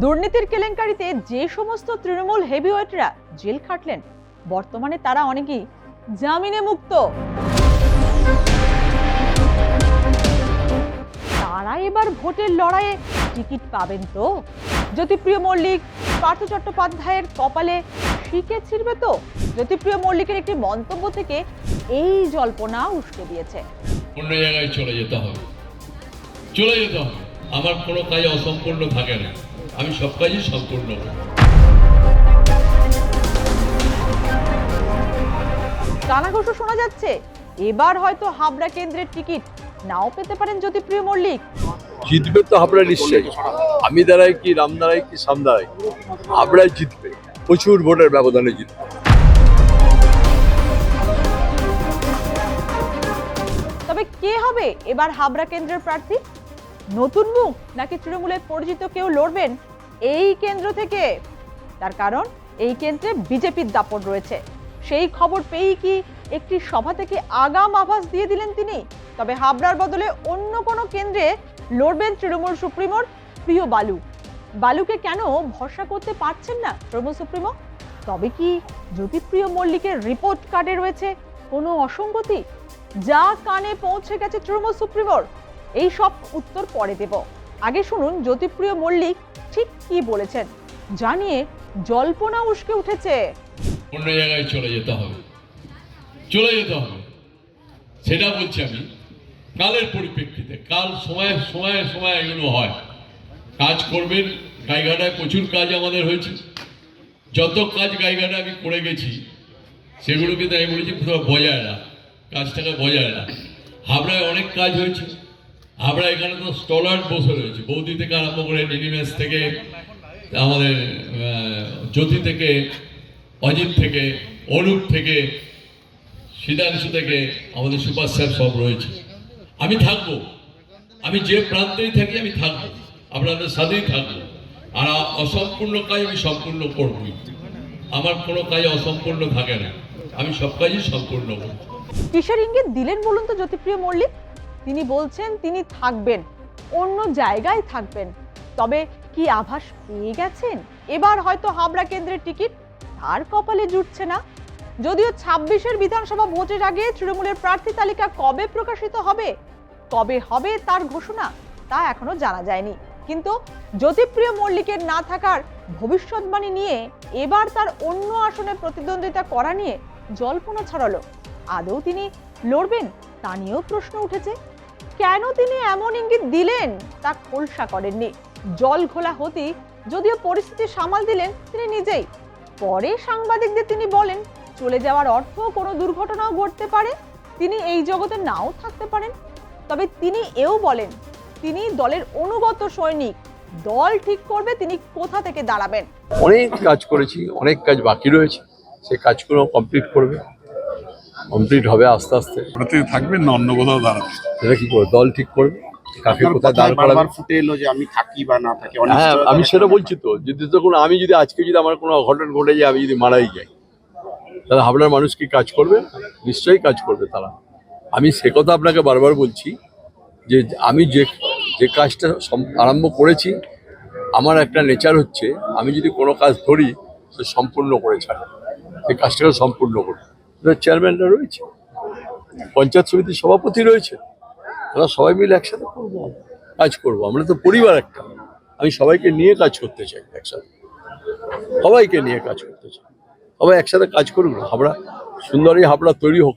দুর্নীতির কেলেঙ্কারিতে যে সমস্ত তৃণমূল হেভিওয়েটরা জেল খাটলেন, বর্তমানে তারা অনেকেই জামিনে মুক্ত। তারা এবার ভোটের লড়াইয়ে টিকিট পাবেন তো? জ্যোতিপ্রিয় মল্লিক, পার্থ চট্টোপাধ্যায়ের কপালে শিকে ছিড়বে তো? জ্যোতিপ্রিয় মল্লিকের একটি মন্তব্য থেকে এই জল্পনা উস্কে দিয়েছে। অন্য জায়গায় চলে যেতে হবে। চলে যেতে হবে। আমার কোনো কাজ অসম্পূর্ণ থাকে না। আমি সব কাজই সম্পূর্ণ করি। কানাঘোষও শোনা যাচ্ছে এবার হয়তো হাবড়া কেন্দ্রের টিকিট নাও পেতে পারেন যদি প্রিয় মল্লিক। জিতবে তো হাবড়া নিশ্চয়ই। আমি দাঁড়াই কি রাম দাঁড়াই কি সাম দাঁড়াই হাবড়ায় জিতবে। প্রচুর ভোটের ব্যবধানে জিতবে। তবে কে হবে এবার হাবড়া কেন্দ্রের প্রার্থী? নতুন মুখ নাকি তৃণমূলের পরিচিত কেউ লড়বেন? এই কেন্দ্র থেকে। তার কারণ, এই কেন্দ্রে বিজেপির দাপট রয়েছে। সেই খবর পেয়েই কি একটি সভা থেকে আগাম আভাস দিয়ে দিলেন তিনি? তবে হাবড়ার বদলে অন্য কোনো কেন্দ্রে লড়বেন তৃণমূল সুপ্রিমোর প্রিয় বালু। বালুকে কেন ভরসা করতে পারছেন না তৃণমূল সুপ্রিমো? তবে কি জ্যোতিপ্রিয় মল্লিকের রিপোর্ট কার্ডে রয়েছে কোনো অসঙ্গতি? যা কানে পৌঁছে গেছে তৃণমূল সুপ্রিমোর। এই সব উত্তর পরে দেব। আগে শুনুন জ্যোতিপ্রিয় মল্লিক ঠিক কি বলেছেন? জানিয়ে জল্পনা উস্কে উঠেছে। অন্য জায়গায় চলে যেতে হবে। চলে যেতে হবে। সেটা বলছি আমি। কালের পরিপ্রেক্ষিতে, কাল সময় সময়ে সময় এগুলো হয়। কাজ করবেন, গাইঘাটায় প্রচুর কাজ আমাদের হয়েছে। যত কাজ গাইঘাটা আমি করে গেছি সেগুলো কিন্তু আমি বলেছি পুরো বজায় না কাজটাকে বজায় না হাবড়ায় অনেক কাজ হয়েছে। হাবড়া এখানে তো স্টলার বসে রয়েছে। বৌদি থেকে আরম্ভ করে নিনিমেস থেকে, আমাদের জ্যোতি থেকে, অজিত থেকে, অনুপ থেকে, সিদ্ধাংশু থেকে আমাদের সুপার স্যার সব রয়েছে। আমি থাকব। আমি যে প্রান্তেই থাকি, আমি থাকব। আপনাদের সাথেই থাকব। আর অসম্পূর্ণ কাজ আমি সম্পূর্ণ করবই। আমার কোনো কাজ অসম্পূর্ণ থাকে না। আমি সব কাজই সম্পূর্ণ করি। কিসের ইঙ্গিত দিলেন বলুন তো, জ্যোতিপ্রিয় মল্লিক? তিনি বলছেন তিনি থাকবেন, অন্য জায়গায় থাকবেন। তবে কি আভাস পেয়ে গেছেন? এবার হয়তো হাবড়া কেন্দ্রের টিকিট তার কপালে জুটছে না। যদিও ছাব্বিশের বিধানসভা ভোটের আগে তৃণমূলের প্রার্থী তালিকা কবে প্রকাশিত হবে, কবে হবে তার ঘোষণা তা এখনও জানা যায়নি। কিন্তু জ্যোতিপ্রিয় মল্লিকের না থাকার ভবিষ্যৎবাণী নিয়ে এবার তার অন্য আসনে প্রতিদ্বন্দ্বিতা করা নিয়ে জল্পনা ছড়ালো। আদৌ তিনি লড়বেন তা নিয়েও প্রশ্ন উঠেছে। কেন তিনি এমন ইঙ্গিত দিলেন তা খোলসা করেননি। জল ঘোলা হতেই যদিও পরিস্থিতি সামাল দিলেন তিনি নিজেই। পরে সাংবাদিকদের তিনি বলেন, চলে যাওয়ার অর্থ কোনো দুর্ঘটনাও ঘটতে পারে, তিনি এই জগতে নাও থাকতে পারেন। তবে তিনি এও বলেন, তিনি দলের অনুগত সৈনিক, দল ঠিক করবে তিনি কোথা থেকে দাঁড়াবেন। অনেক কাজ করেছি, অনেক কাজ বাকি রয়েছে সেই কাজগুলো কমপ্লিট করবে। কমপ্লিট হবে আস্তে আস্তে। ওটাতে থাকবেন না অন্য কোথাও দাঁড়াবেন সেটা কি করবে? দল ঠিক করবে? কাকে কোথায় দাঁড় করাবে? ফুটে এলো যে আমি থাকি বা না থাকি হ্যাঁ আমি সেটা বলছি তো যদি তখন আমি যদি আজকে যদি আমার কোনো অঘটন ঘটে যায় আমি যদি মারাই যাই তাহলে হাবড়ার মানুষ কি কাজ করবে? নিশ্চয়ই কাজ করবে তারা। আমি সে কথা আপনাকে বারবার বলছি যে আমি যে যে কাজটা আরম্ভ করেছি আমার একটা নেচার হচ্ছে আমি যদি কোনো কাজ ধরি সে সম্পূর্ণ করে ছাড়ি। সেই কাজটাকে সম্পূর্ণ করি চেয়ারম্যানরা রয়েছে, পঞ্চায়েত সমিতির সভাপতি রয়েছে, তারা সবাই মিলে একসাথে করব কাজ করব। আমরা তো পরিবার একটা, আমি সবাইকে নিয়ে কাজ করতে চাই একসাথে। সবাইকে নিয়ে কাজ করতে চাই। সবাই একসাথে কাজ করুক না হাবড়া, সুন্দরী হাবড়া তৈরি হোক।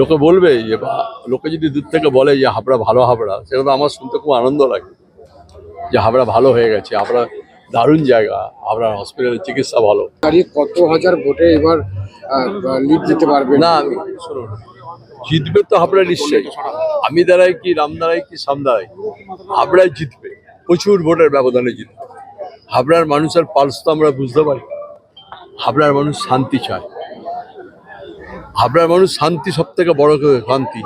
লোকে বলবে যে, বা লোকে যদি দূর থেকে বলে যে, হাবড়া ভালো হাবড়া, সেটা তো আমার শুনতে খুব আনন্দ লাগে। যে হাবড়া ভালো হয়ে গেছে, হাবড়া দারুণ জায়গা। হাবড়ার হসপিটালের চিকিৎসা ভালো। দাঁড়িয়ে কত হাজার ভোটে এবার লিড দিতে পারবে? না আমি শুনুন জিতবে তো হাবড়া নিশ্চয়ই। আমি দাঁড়াই কি রাম দাঁড়াই কি সাম দাঁড়াই? হাবড়ায় জিতবে। প্রচুর ভোটের ব্যবধানে জিতবে। হাবড়ার মানুষের পালস তো আমরা বুঝতে পারি। হাবড়ার মানুষ শান্তি চায়। হাবড়ার মানুষ শান্তি সব থেকে বড় শান্তি।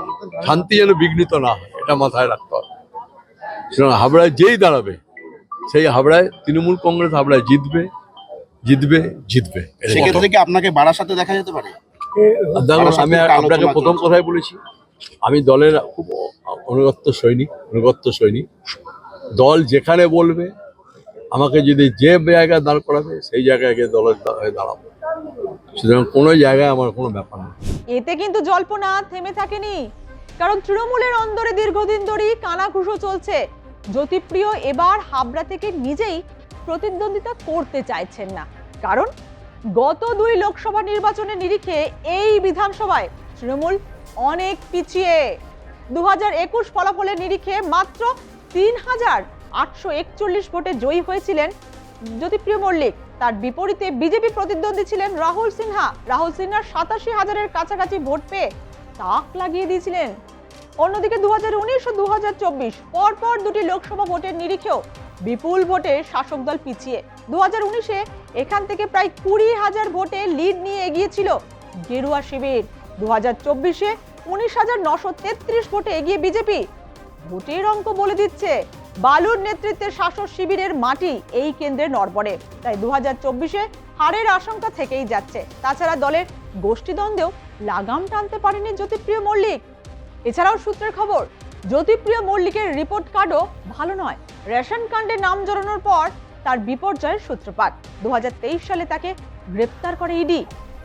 শান্তি যেন বিঘ্নিত না হয় এটা মাথায় রাখতে হবে। সুতরাং হাবড়ায় যেই দাঁড়াবে সেই হাবড়ায় তৃণমূল কংগ্রেস হাবড়ায় জিতবে জিতবে জিতবে। সেক্ষেত্রে কি আপনাকে বাড়ার সাথে দেখা যেতে পারে? আমি আপনাকে প্রথম কথাই বলেছি আমি দলের খুব অনুগত্য সৈনিক অনুগত্য সৈনিক। দল যেখানে বলবে আমাকে যদি যে জায়গায় দাঁড় করাবে সেই জায়গায় গিয়ে দলের হয়ে দাঁড়াবো। সুতরাং কোনো জায়গায় আমার কোনো ব্যাপার নেই এতে কিন্তু জল্পনা থেমে থাকেনি। কারণ তৃণমূলের অন্দরে দীর্ঘদিন ধরেই কানাঘুষো চলছে। জ্যোতিপ্রিয় এবার হাবড়া থেকে নিজেই প্রতিদ্বন্দ্বিতা করতে চাইছেন না। কারণ গত দুই লোকসভা নির্বাচনের নিরিখে এই বিধানসভায় তৃণমূল অনেক পিছিয়ে। দু হাজার একুশ ফলাফলের নিরিখে মাত্র তিন হাজার আটশো একচল্লিশ ভোটে জয়ী হয়েছিলেন জ্যোতিপ্রিয় মল্লিক। তার বিপরীতে বিজেপি প্রতিদ্বন্দ্বী ছিলেন রাহুল সিনহা। রাহুল সিনহার সাতাশি হাজারের কাছাকাছি ভোট পেয়ে তাক লাগিয়ে দিয়েছিলেন। অন্যদিকে দু হাজার উনিশ ও দু হাজার চব্বিশ পরপর দুটি লোকসভা ভোটের নিরিখেও বিপুল ভোটে শাসক দল পিছিয়ে। দু হাজার উনিশে এখান থেকে প্রায় কুড়ি হাজার ভোটে লিড নিয়ে এগিয়েছিল গেরুয়া শিবির। দু হাজার চব্বিশে উনিশ হাজার নশো তেত্রিশ ভোটে এগিয়ে বিজেপি। ভোটের অঙ্ক বলে দিচ্ছে, বালুর নেতৃত্বে শাসক শিবিরের মাটি এই কেন্দ্রে নড়বড়ে। তাই দু হাজার চব্বিশে হারের আশঙ্কা থেকেই যাচ্ছে। তাছাড়া দলের গোষ্ঠীদ্বন্দ্বেও লাগাম টানতে পারেনি জ্যোতিপ্রিয় মল্লিক। এছাড়াও সূত্রের খবর, জ্যোতিপ্রিয় মল্লিকের রিপোর্ট কার্ডও ভালো নয়। রেশন কার্ডে নাম জড়ানোর পর তার বিপর্যয়ের সূত্রপাত। দু হাজার তেইশ সালে তাকে গ্রেপ্তার করে ইডি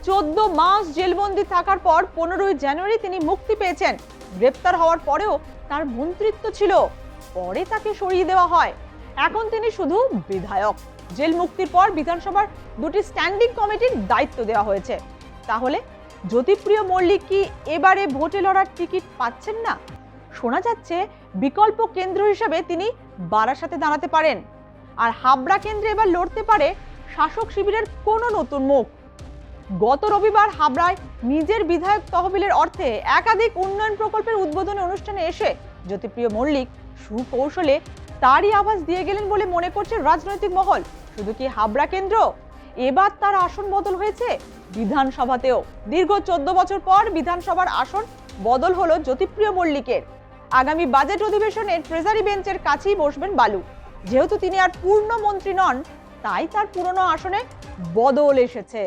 চোদ্দ মাস জেলবন্দি থাকার পর পনেরোই জানুয়ারি তিনি মুক্তি পেয়েছেন। গ্রেপ্তার হওয়ার পরেও তার মন্ত্রিত্ব ছিল। পরে তাকে সরিয়ে দেওয়া হয়। এখন তিনি শুধু বিধায়ক। জেল মুক্তির পর বিধানসভার দুটি স্ট্যান্ডিং কমিটির দায়িত্ব দেওয়া হয়েছে। তাহলে জ্যোতিপ্রিয় মল্লিক কি এবারে ভোটে লড়ার টিকিট পাচ্ছেন না? শোনা যাচ্ছে, বিকল্প কেন্দ্র হিসেবে তিনি বারাসাতে দাঁড়াতে পারেন। আর হাবড়া কেন্দ্রে এবার লড়তে পারে শাসক শিবিরের কোনো নতুন মুখ। গত রবিবার হাবড়ায় নিজের বিধায়ক তহবিলের অর্থে একাধিক উন্নয়ন প্রকল্পের উদ্বোধনী অনুষ্ঠানে এসে জ্যোতিপ্রিয় মল্লিক সুকৌশলে তারই আভাস দিয়ে গেলেন বলে মনে করছে রাজনৈতিক মহল। শুধু কি হাবড়া কেন্দ্র? এবার তার আসন বদল হয়েছে বিধানসভাতেও। দীর্ঘ চোদ্দ বছর পর বিধানসভার আসন বদল হলো জ্যোতিপ্রিয় মল্লিকের। আগামী বাজেট অধিবেশনে ট্রেজারি বেঞ্চের কাছেই বসবেন বালু। যেহেতু তিনি আর পূর্ণ মন্ত্রী নন, তাই তার পুরনো আসনে বদল এসেছে।